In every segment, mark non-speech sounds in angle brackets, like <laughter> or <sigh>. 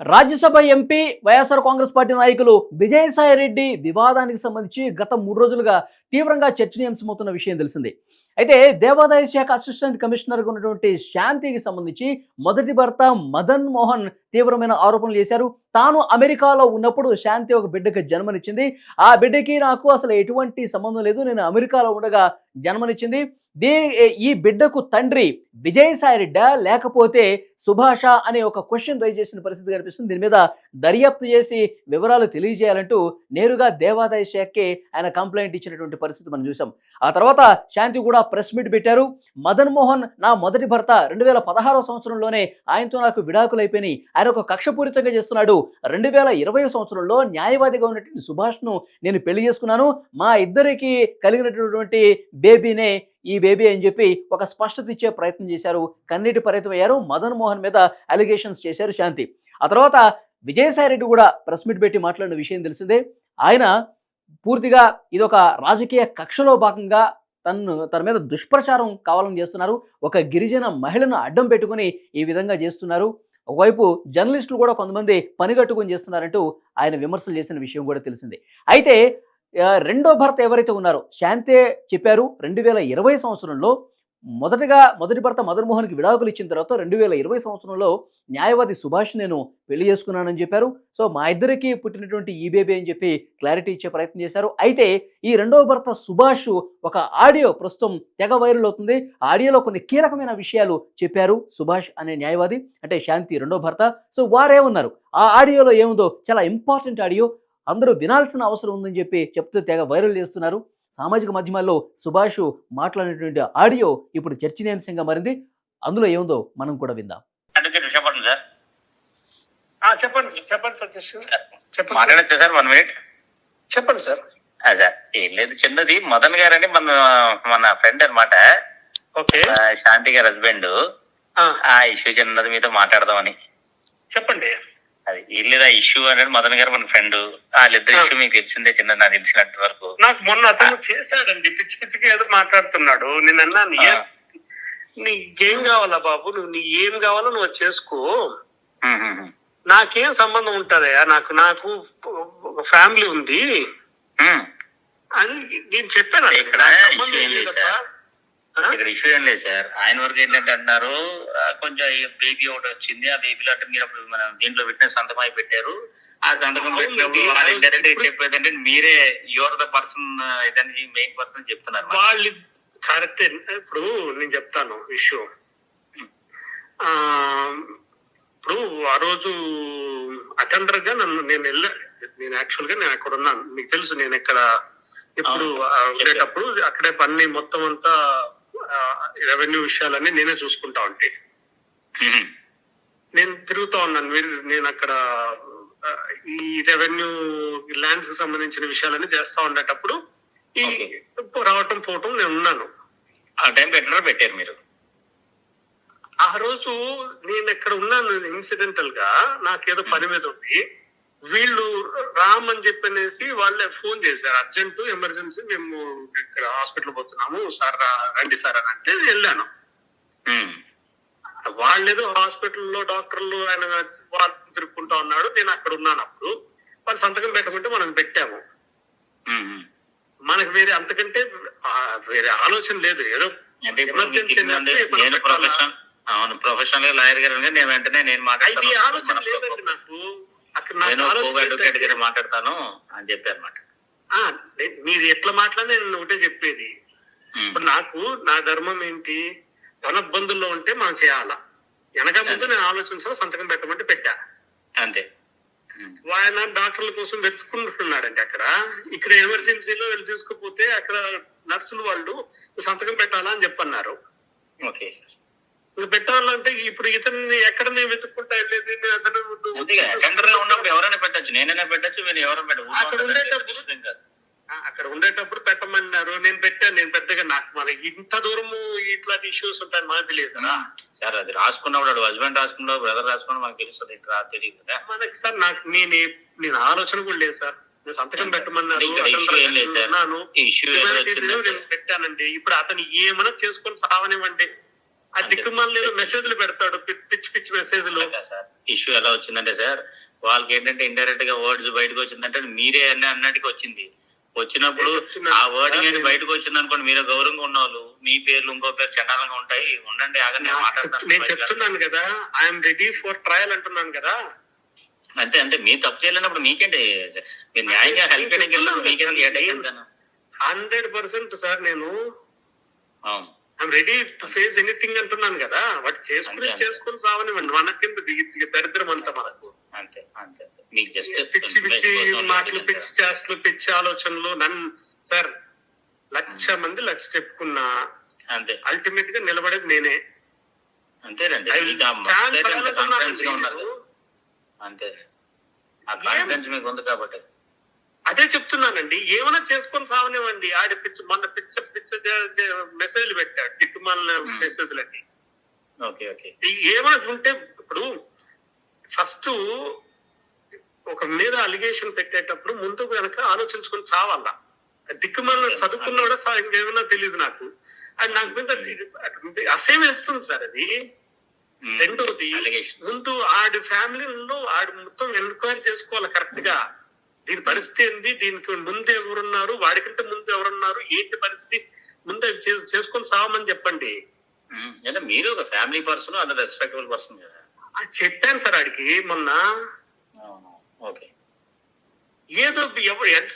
Rajya Sabha MP YSR Congress party నాయకులు విజయసాయి రెడ్డి వివాదానికి సంబంధించి గత మూడు రోజులుగా తీవ్రంగా చర్చనీయాంశమవుతున్న విషయం తెలిసిందే. అయితే దేవాదాయ శాఖ అసిస్టెంట్ కమిషనర్గా ఉన్నటువంటి శాంతికి సంబంధించి మొదటి భర్త మదన్ మోహన్ తీవ్రమైన ఆరోపణలు చేశారు. తాను అమెరికాలో ఉన్నప్పుడు శాంతి ఒక బిడ్డకి జన్మనిచ్చింది. ఆ బిడ్డకి నాకు అసలు ఎటువంటి సంబంధం లేదు. నేను అమెరికాలో ఉండగా జన్మనిచ్చింది. దీ ఈ బిడ్డకు తండ్రి విజయసాయి రెడ్డా లేకపోతే సుభాష అనే ఒక క్వశ్చన్ రైజ్ చేసిన పరిస్థితి కనిపిస్తుంది. దీని మీద దర్యాప్తు చేసి వివరాలు తెలియజేయాలంటూ నేరుగా దేవాదాయ శాఖకే ఆయన కంప్లైంట్ ఇచ్చినటువంటి పరిస్థితి మనం చూసాం ఆ తర్వాత శాంతి కూడా ప్రెస్ మీట్ పెట్టారు. మదన్ మోహన్ నా మొదటి భర్త రెండు వేల పదహారో సంవత్సరంలోనే ఆయనతో నాకు విడాకులైపోయినాయి. ఆయన ఒక కక్షపూరితంగా చేస్తున్నాడు. రెండు వేల ఇరవై సంవత్సరంలో న్యాయవాదిగా ఉన్నటువంటి సుభాష్ను నేను పెళ్ళి చేసుకున్నాను. మా ఇద్దరికి కలిగినటువంటి బేబీనే ఈ బేబీ అని చెప్పి ఒక స్పష్టత ఇచ్చే ప్రయత్నం చేశారు. కన్నీటి పరితం అయ్యారు మదన్ మోహన్ మీద అలిగేషన్స్ చేశారు శాంతి. ఆ తర్వాత విజయసాయి రెడ్డి కూడా ప్రెస్ మీట్ పెట్టి మాట్లాడిన విషయం తెలిసిందే. ఆయన పూర్తిగా ఇదొక రాజకీయ కక్షలో భాగంగా తను తన మీద దుష్ప్రచారం కావాలని చేస్తున్నారు. ఒక గిరిజన మహిళను అడ్డం పెట్టుకుని ఈ విధంగా చేస్తున్నారు. ఒకవైపు జర్నలిస్టులు కూడా కొంతమంది పనిగట్టుకుని చేస్తున్నారంటూ ఆయన విమర్శలు చేసిన విషయం కూడా తెలిసిందే. అయితే రెండో భర్త ఎవరైతే ఉన్నారో శాంతే చెప్పారు రెండు వేల ఇరవై సంవత్సరంలో మొదటగా మొదటి భర్త మదన్మోహన్కి విడాకులు ఇచ్చిన తర్వాత రెండు వేల ఇరవై సంవత్సరంలో న్యాయవాది సుభాష్ నేను పెళ్ళి చేసుకున్నానని చెప్పారు. సో మా ఇద్దరికి పుట్టినటువంటి ఈ బేబీ అని చెప్పి క్లారిటీ ఇచ్చే ప్రయత్నం చేశారు. అయితే ఈ రెండవ భర్త సుభాష్ ఒక ఆడియో ప్రస్తుతం తెగ వైరల్ అవుతుంది. ఆడియోలో కొన్ని కీలకమైన విషయాలు చెప్పారు సుభాష్ అనే న్యాయవాది అంటే శాంతి రెండో భర్త. సో వారేమన్నారు? ఆ ఆడియోలో ఏముందో? చాలా ఇంపార్టెంట్ ఆడియో. అందరూ వినాల్సిన అవసరం ఉందని చెప్పి చెప్తూ తెగ వైరల్ చేస్తున్నారు. సామాజిక మాధ్యమాల్లో సుభాష్ మాట్లాడినటువంటి ఆడియో ఇప్పుడు చర్చనీయాంశంగా మారింది. అందులో ఏముందో మనం కూడా విందాం. సార్. చెప్పండి సార్ చెప్పండి సతీష్ చెప్పండి మాట్లాడచ్చు సార్ వన్ మినిట్? చెప్పండి సార్. సార్ ఏం లేదు చిన్నది. మదన్ గారు అని మన మన ఫ్రెండ్ అనమాట ఓకే. శాంతి గారి హస్బెండ్ ఆ, ఆ ఇష్యూ చిన్నది మీతో మాట్లాడదామని. చెప్పండి. అది ఆ ఇష్యూ అనేది మదన్ గారు మన ఫ్రెండ్ వాళ్ళిద్దరు. ఇష్యూ మీకు తెలిసిందే చిన్న నాకు తెలిసినంత వరకు నాకు మొన్న అతను చేశాడండి పిచ్చి పిచ్చిగా ఏదో మాట్లాడుతున్నాడు నేను అన్నాను ఆ. "ఏ- నీకేం కావాలా బాబు నువ్వు నీ ఏం కావాలో నువ్వు చేసుకో. నాకేం సంబంధం ఉంటదయా నాకు నాకు ఒక ఫ్యామిలీ ఉంది. అని నేను చెప్పాను. ఇక్కడ ఇక్కడ ఇష్యూ ఏం లేదు సార్. ఆయన వరకు ఏంటంటే అంటున్నారు ఆ, కొంచెం బేబీ ఒకటి వచ్చింది ఆ బేబీలో అంటే మీరు అప్పుడు మన దీంట్లో పెట్టిన సంతకం అయి పెట్టారు. ఆ సంతకం పెట్టినప్పుడు వాళ్ళు ఇప్పుడు- చెప్పేది అంటే మీరే యువర్ ద పర్సన్ ఇదని మెయిన్ పర్సన్ చెప్తున్నారు. వాళ్ళు కరెక్టే ఇప్పుడు నేను చెప్తాను ఇష్యూ. ఆ ఇప్పుడు ఆ రోజు అటెండర్గా నన్ను నేను వెళ్ళా నేను యాక్చువల్గా నేను అక్కడ ఉన్నాను. మీకు తెలుసు నేను ఇక్కడ ఇప్పుడు ఉండేటప్పుడు అక్కడే పని మొత్తం అంతా రెవెన్యూ విషయాలన్నీ నేనే చూసుకుంటా ఉంటే. నేను తిరుగుతా ఉన్నాను. మీరు నేను అక్కడ ఈ రెవెన్యూ ల్యాండ్స్కి సంబంధించిన విషయాలన్నీ చేస్తా ఉండేటప్పుడు ఈ రావటం పోవటం నేను ఉన్నాను. ఆ టైం పెట్టినారో పెట్టారు మీరు? ఆ రోజు నేను ఎక్కడ ఉన్నాను ఇన్సిడెంటల్గా నాకేదో పని మీద ఉంది. వీళ్ళు రామ్ అని చెప్పనేసి వాళ్ళే ఫోన్ చేశారు. అర్జెంట్ ఎమర్జెన్సీ మేము ఇక్కడ హాస్పిటల్ పోతున్నాము. సార్ రండి సార్ అని అంటే వెళ్ళాను. వాళ్ళేదో హాస్పిటల్లో డాక్టర్లు ఆయన వాళ్ళు తిరుక్కుంటా ఉన్నాడు. నేను అక్కడ ఉన్నాను అప్పుడు. వాళ్ళు సంతకం పెట్టమంటే మనం పెట్టాము. మనకు వేరే అంతకంటే వేరే ఆలోచన లేదు. ఏదో మీకు ఎమర్జెన్సీ అవును ప్రొఫెషనల్ లాయర్ గారు నేను వెంటనే నేను ఈ ఆలోచన లేదండి నాకు. నేను ఆలోచన అడ్వకేట్ ఏంటంటే- గారు మాట్లాడతాను అని చెప్పారు అనమాట మీరు ఎట్లా మాట్లాడినా నేను ఒకటే చెప్పేది. ఇప్పుడు నాకు నా ధర్మం ఏంటి? ధనబ్బందుల్లో ఉంటే మనం చేయాలా. వెనక ముందు నేను ఆలోచించాలి సంతకం పెట్టమంటే పెట్టా. అంతే. ఆయన డాక్టర్ల కోసం వెతుకుంటున్నాడండి అక్కడ. ఇక్కడ ఎమర్జెన్సీలో వెళ్ళి తీసుకుపోతే అక్కడ నర్సులు వాళ్ళు సంతకం పెట్టాలా? అని చెప్పన్నారు. ఓకే. పెట్టాలంటే ఇప్పుడు ఇతన్ని ఎక్కడ నేను వెతుక్కుంటా వెళ్ళేది? నేను అతను ఉన్నప్పుడు ఎవరైనా పెట్టచ్చు. నేనైనా పెట్టచ్చు మీరు ఎవరైనా పెట్టచ్చు. అక్కడ ఉండేటప్పుడు- అక్కడ ఉండేటప్పుడు పెట్టమన్నారు. నేను పెట్టాను నేను పెద్దగా నాకు మన ఇంత దూరము ఇట్లాంటి ఇష్యూస్ ఉంటాయని మనకు తెలియదు. సార్ అది రాసుకున్నప్పుడు హస్బెండ్ రాసుకున్నప్పుడు బ్రదర్ రాసుకున్నప్పుడు మనకు తెలుస్తుంది. ఇట్లా తెలియదు మనకి సార్ నాకు నేను నేను ఆలోచన కూడా లేదు సార్. నేను సంతకం పెట్టమన్నారు నేను పెట్టానండి. ఇప్పుడు అతను ఏమైనా చేసుకొని సావనివ్వండి. ఆ దిక్కుమాల మెసేజ్లు పెడతాడు పిచ్చి పిచ్చి మెసేజ్లు ఇష్యూ ఎలా వచ్చిందంటే సార్ వాళ్ళకి ఏంటంటే ఇండైరెక్ట్గా వర్డ్స్ బయటకు వచ్చిందంటే మీరే అన్న అన్నట్టుగా వచ్చింది. వచ్చినప్పుడు ఆ వర్డ్ అనేది నేను- బయటకు వచ్చింది అనుకోండి మీరు గౌరవంగా ఉన్న వాళ్ళు మీ పేర్లు ఇంకో పేరు చండాలంగా ఉంటాయి ఉండండి ఆగండి నేను మాట్లాడతాను నేను చెప్తున్నాను కదా ఐఎమ్ రెడీ ఫర్ ట్రయల్ అంటున్నాను కదా. అంతే అంతే మీ తప్పు చేయలేనప్పుడు మీకేంటి? మీరు న్యాయంగా హెల్ప్ చేయడానికి మీకేంటి హండ్రెడ్ పర్సెంట్ సార్ నేను అవును. రెడీ టు ఫేస్ ఎనీథింగ్ అంటున్నాను కదా. వాటి చేసుకుని. చేసుకుని సావనివ్వండి మనకింత దరిద్రం అంతా మనకు? అంతే అంతే. మీకు జస్ట్ పిచ్చి పిచ్చి మాటలు పిచ్చి చేష్టలు పిచ్చి ఆలోచనలు నన్ను సార్ లక్ష మంది లక్ష చెప్పుకున్నా అంతే. అల్టిమేట్గా నిలబడేది నేనే. అంతేనండి. అంతే. ఆ కాన్ఫిడెన్స్ మీకు ఉంది కాబట్టి. అదే చెప్తున్నానండి. ఏమైనా చేసుకొని సావనివ్వండి. ఆడ పిచ్చ మొన్న పిచ్చ పిచ్చ మెసేజ్లు పెట్టాడు Hmm. Okay okay. ఏమైనా ఉంటే ఇప్పుడు ఫస్ట్ ఒక మీద అలిగేషన్ పెట్టేటప్పుడు ముందుకు వెనక ఆలోచించుకొని చావాలా దిక్కుమాలిన చదువుకున్నాడో సా- ఇంకేమైనా తెలియదు నాకు. అది నాకు మీద అసేం వేస్తుంది సార్ అది. రెండోది అలిగేషన్ ముందు ఆడి ఫ్యామిలీలో ఆడి మొత్తం ఎంక్వైరీ చేసుకోవాలి కరెక్ట్గా. దీని పరిస్థితి ఏంది? దీనికి ముందు ఎవరున్నారు? వాడికంటే ముందు ఎవరున్నారు? ఏంటి పరిస్థితి? ముందు అవి చేసుకొని సావమని చెప్పండి. అంటే మీరు ఒక ఫ్యామిలీ పర్సన్ అంత రెస్పెక్టబుల్ పర్సన్ కదా? చెప్పాను సార్ ఆడికి మొన్న. ఓకే. ఏదో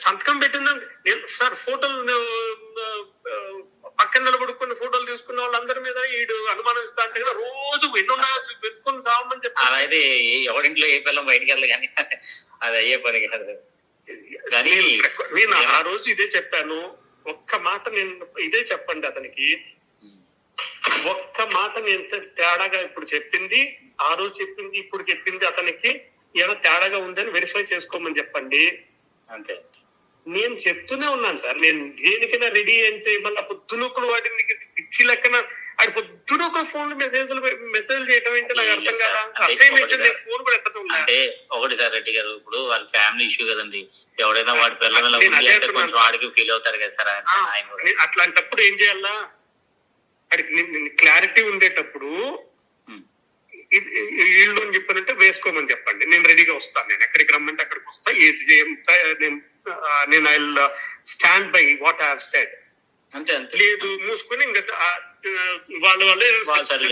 సంతకం పెట్టిందని నేను సార్ ఫోటోలు పక్కన నిలబడుకుని ఫోటోలు తీసుకున్న వాళ్ళందరి మీద ఈడు అనుమానిస్తా అంటే కదా రోజు ఎన్నున్నా వెతుకుని సావమని అలా చెప్పాను అయితే ఎవరింట్లో ఏ పిల్లం బయటికి వెళ్ళదు కానీ అది అయ్యే పని కాదు. నేను- నేను ఆ రోజు ఇదే చెప్పాను. ఒక్క మాట నేను ఇదే చెప్పండి అతనికి. ఒక్క మాట నేను తేడాగా ఇప్పుడు చెప్పింది ఆ రోజు చెప్పింది ఇప్పుడు చెప్పింది అతనికి ఏదో తేడాగా ఉందని వెరిఫై చేసుకోమని చెప్పండి. అంతే. నేను చెప్తూనే ఉన్నాను సార్. నేను దేనికైనా రెడీ అంటే మళ్ళీ పొద్దునొకడు వాటిని పిచ్చి లెక్కన అది పొద్దునొక ఫోన్ మెసేజ్లు మెసేజ్ చేయడం ఏంటి నాకు అర్థం కదా? మెసేజ్ నేను ఫోన్ కూడా ఎత్తడం. అంటే ఒకటి సార్ రెడ్డి గారు ఇప్పుడు వాళ్ళ ఫ్యామిలీ ఇష్యూ కదండి. ఎవడైనా వాడి పిల్లల అంటే కొంచెం. వాడికి ఫీల్ అవుతారు కదా సార్ ఆయన అట్లాంటప్పుడు ఏం చేయాలా? అడికి క్లారిటీ ఉండేటప్పుడు వీళ్ళు అని చెప్పారంటే వేసుకోమని చెప్పండి. నేను రెడీగా వస్తాను. నేను ఎక్కడికి రమ్మంటే అక్కడికి వస్తా. ఏది నేను నేను I stand by what I said అంతే అంతే. లేదు మూసుకొని ఇంకా వాళ్ళు వాళ్ళే.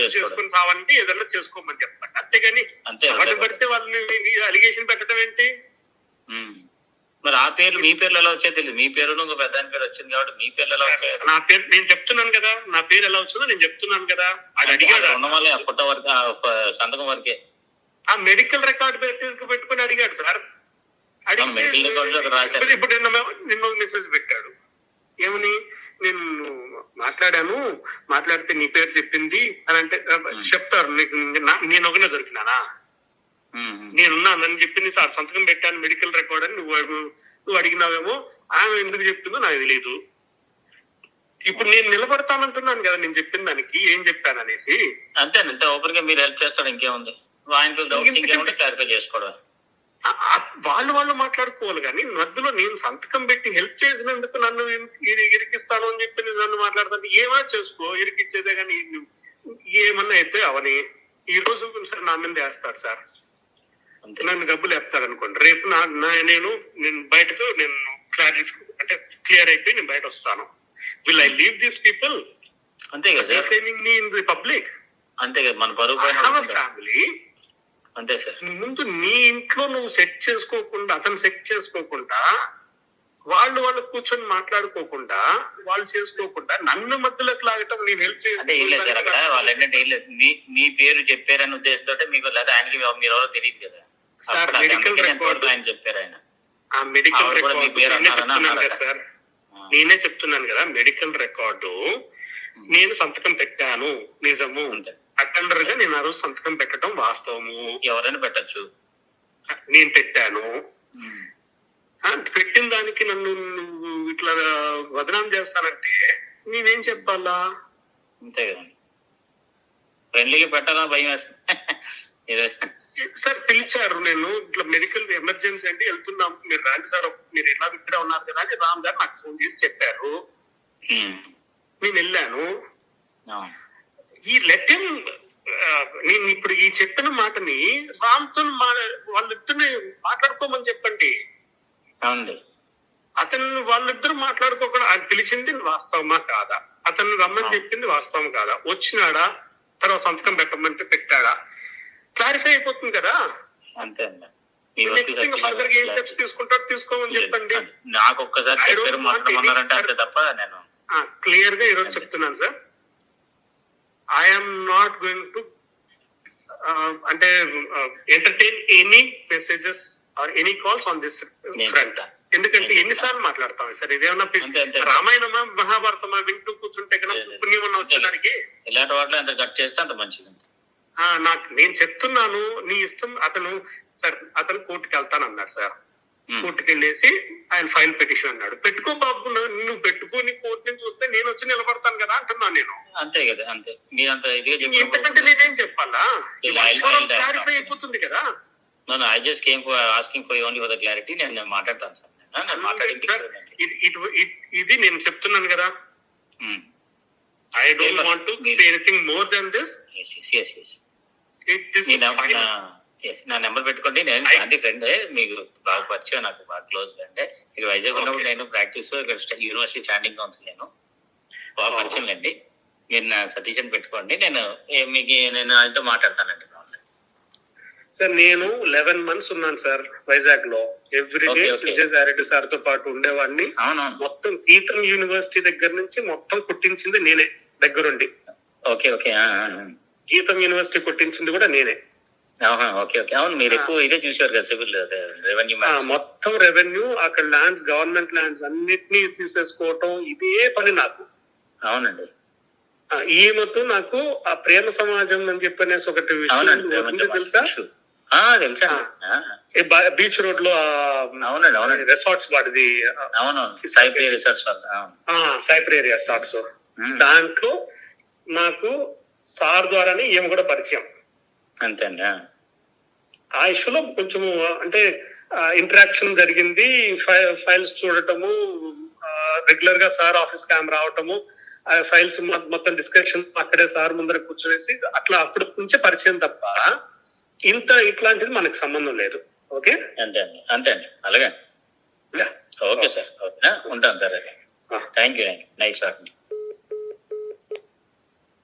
చేసుకొని కావాలంటే ఏదన్నా చేసుకోమని చెప్పండి అంతేగాని అంతే. పడితే వాళ్ళని అలిగేషన్ పెట్టడం ఏంటి. మరి ఆ పేర్లు మీ పేర్లు ఎలా వచ్చాయో తెలియదు మీ పేరు ఇంకో పెద్ద పేరు వచ్చింది కాబట్టి మీ పేర్లు ఎలా వచ్చాయి. నా పేరు నేను చెప్తున్నాను కదా. నా పేరు ఎలా వచ్చిందో నేను చెప్తున్నాను కదా. అది అడిగాడు? ఉన్న వాళ్ళే ఫోటో వరకు సంతకం వరకే. ఆ మెడికల్ రికార్డ్ పెట్టి పెట్టుకుని అడిగాడు సార్. అడిగితే- మెడికల్ రాశారు. ఇప్పుడు- ఇప్పుడు నిన్న నిన్న మెసేజ్ పెట్టాడు. ఏమని? నేను మాట్లాడాను మాట్లాడితే నీ పేరు చెప్పింది అని అంటే చెప్తారు. నీకు నేను ఒకనే దొరికినానా. నేనున్నానని చెప్పింది సార్ సంతకం పెట్టాను మెడికల్ రికార్డ్ అని నువ్వు నువ్వు అడిగినావేమో ఆమె ఎందుకు చెప్తుందో నాకు తెలియదు ఇప్పుడు నేను నిలబడతానంటున్నాను కదా నేను చెప్పిన దానికి ఏం చెప్పాను అనేసి అంతే అంతే ఓపెన్గా మీరు హెల్ప్ చేస్తాడు ఇంకేముంది? ఆయనకు క్లారిఫై చేసుకోవడం వాళ్ళు వాళ్ళు మాట్లాడుకోవాలి కానీ మధ్యలో నేను సంతకం పెట్టి హెల్ప్ చేసినందుకు నన్ను ఇరి- ఇరి- ఇరికిస్తాను అని చెప్పి నేను నన్ను మాట్లాడతాను. ఏమైనా చేసుకో? ఇరికిచ్చేదే కానీ ఏమన్నా అయితే అవని. ఈ రోజు సార్ నా మీద వేస్తాడు సార్. నన్ను డబ్బులు వేస్తాడు అనుకోండి. రేపు నా నేను నేను బయటకు నేను క్లారిఫై అంటే క్లియర్ అయిపోయి నేను బయట వస్తాను. Will I leave these people అంతే కదా మీ ఇన్ ది పబ్లిక్ అంతే కదా మన ఉంటుంది. ఫ్యామిలీ అంతే సార్. ముందు నీ ఇంట్లో నువ్వు సెట్ చేసుకోకుండా అతను సెట్ చేసుకోకుండా వాళ్ళు వాళ్ళు కూర్చొని మాట్లాడుకోకుండా వాళ్ళు చేసుకోకుండా నన్ను మధ్యలోకి లాగటం నేను హెల్ప్ అంటే ఏం లేదు సార్ అక్కడ వాళ్ళు ఏంటంటే ఏం లేదు. మీ మీ పేరు చెప్పారని ఉద్దేశంతో మీకు లేదా ఆయనకి మీరు ఎవరో తెలియదు కదా. సార్, record- ఎంతవరకు ఆయన చెప్పారు ఆయన. ఆ మెడికల్ రికార్డు సార్. నేనే చెప్తున్నాను కదా మెడికల్ రికార్డు నేను సంతకం పెట్టాను. నిజము. అంతే. అటెండర్గా నేను ఆ రోజు సంతకం పెట్టడం వాస్తవము. ఎవరైనా పెట్టచ్చు. నేను పెట్టాను. పెట్టిన దానికి నన్ను నువ్వు ఇట్లా వదనాం చేస్తానంటే నేనేం చెప్పాలా? అంతే కదండి ఫ్రెండ్లీగా పెట్టాలా? భయం <laughs> సార్ పిలిచారు నేను ఇట్లా మెడికల్ ఎమర్జెన్సీ అంటే వెళ్తున్నాం. మీరు రాండి సార్. మీరు ఎలా ఇక్కడే ఉన్నారు కదా అని రామ్ గారు నాకు ఫోన్ చేసి చెప్పారు. నేను వెళ్ళాను. ఈ లెటర్ నేను ఇప్పుడు ఈ చెప్పిన మాటని రామ్తో మా వాళ్ళిద్దరిని మాట్లాడుకోమని చెప్పండి. అవునండి. అతను వాళ్ళిద్దరు మాట్లాడుకోకుండా అది పిలిచింది వాస్తవమా కాదా? అతను రమ్మని. చెప్పింది వాస్తవం కాదా? వచ్చినాడా? తర్వాత సంతకం పెట్టమంటే పెట్టాడా? క్లారిఫై అయిపోతుంది కదా? అంతే అండి. ఫర్దర్ ఏం స్టెప్స్ తీసుకుంటారో తీసుకోమని చెప్పండి. నాకు ఒక్కసారి క్లియర్గా ఈరోజు చెప్తున్నాను sir. I'm not going to అంటే entertain any messages or any calls on this front. ఎందుకంటే ఎన్నిసార్లు మాట్లాడతాం సార్? ఇదేమన్నా అంతే, అంతే. రామాయణమా మహాభారతమా వింటూ కూర్చుంటే కన్నా లేదు. పుణ్యమన్నా వచ్చేదానికి? ఇలాంటి వాటిలో ఎంత కట్ చేస్తే అంత మంచిది. నాకు నేను చెప్తున్నాను నీ ఇష్టం అతను సార్ అతను కోర్టుకి వెళ్తాను అన్నాడు సార్. ఉమ్. కోర్టుకి వెళ్ళేసి ఆయన ఫైల్ పిటిషన్ అన్నాడు. పెట్టుకో బాబు నువ్వు పెట్టుకొని కోర్టు నుంచి వస్తే నేను వచ్చి నిలబడతాను కదా అంటున్నాను నేను. అంతే కదా అంతే. మీరు అంత ఇదిగా ఇంతకంటే నేనేం చెప్పాలా? క్లారిఫై అయిపోతుంది కదా. నన్ను I just came for asking for only for the clarity నేను మాట్లాడతాను సార్. నేను. ఇది నేను చెప్తున్నాను కదా. I don't want to say anything more than this me number నా నెంబర్ పెట్టుకోండి. నేను శాంతి ఫ్రెండ్. మీకు బాగా పరిచయం నాకు బాగా క్లోజ్ అంటే ఇక్కడ వైజాగ్ ఉన్నప్పుడు. నేను ప్రాక్టీస్ ఇక్కడ యూనివర్సిటీ స్టాండింగ్ కౌన్సిల్ నేను. బాగా. పరిచయం అండి మీరు నా సతీష్ అని పెట్టుకోండి. నేను మీకు నేను ఆయనతో మాట్లాడతానండి సార్ నేను లెవెన్ మంత్స్ ఉన్నాను సార్ వైజాగ్లో ఎవ్రీ డే. విజయసాయిరెడ్డి సార్తో పాటు ఉండేవాడిని. మొత్తం గీతం యూనివర్సిటీ దగ్గర నుంచి మొత్తం కుట్టించింది నేనే దగ్గరుండి. Okay okay. గీతం యూనివర్సిటీ కుట్టించింది కూడా నేనే. Okay okay. అవును మీరు ఎక్కువ ఇదే చూసారు కదా సివిల్ రెవెన్యూ మొత్తం రెవెన్యూ అక్కడ ల్యాండ్స్ గవర్నమెంట్ ల్యాండ్స్ అన్నిటినీ తీసేసుకోవటం ఇదే పని నాకు. అవునండి. ఆ, ఈమెతో నాకు ఆ ప్రేమ సమాజం అని చెప్పనేసి ఒకటి తెలుసా? తెలుసా బీచ్ రోడ్లో అవునండి అవునండి. రిసార్ట్స్ వాడిది. అవునవును. సాయిప్రియ రిసార్ట్స్ అవును. సైప్రేరియా రిసార్ట్స్ దాంట్లో నాకు సార్ ద్వారానే ఈమె కూడా పరిచయం. అంతే అండి ఆ. ఆ ఇష్యూలో కొంచెం అంటే ఇంటరాక్షన్ జరిగింది. ఫైల్స్ చూడటము రెగ్యులర్గా సార్ ఆఫీస్కి ఆమె రావటము ఫైల్స్ మొత్తం డిస్కషన్ అక్కడే సార్ ముందర కూర్చొనేసి అట్లా అప్పటి నుంచే పరిచయం తప్ప ఇంత ఇట్లాంటిది మనకు సంబంధం లేదు. ఓకే? అంతే అండి అంతే అండి అలాగే ఓకే సార్. ఓకే ఉంటాను సార్ అదే. Thank you you nice talking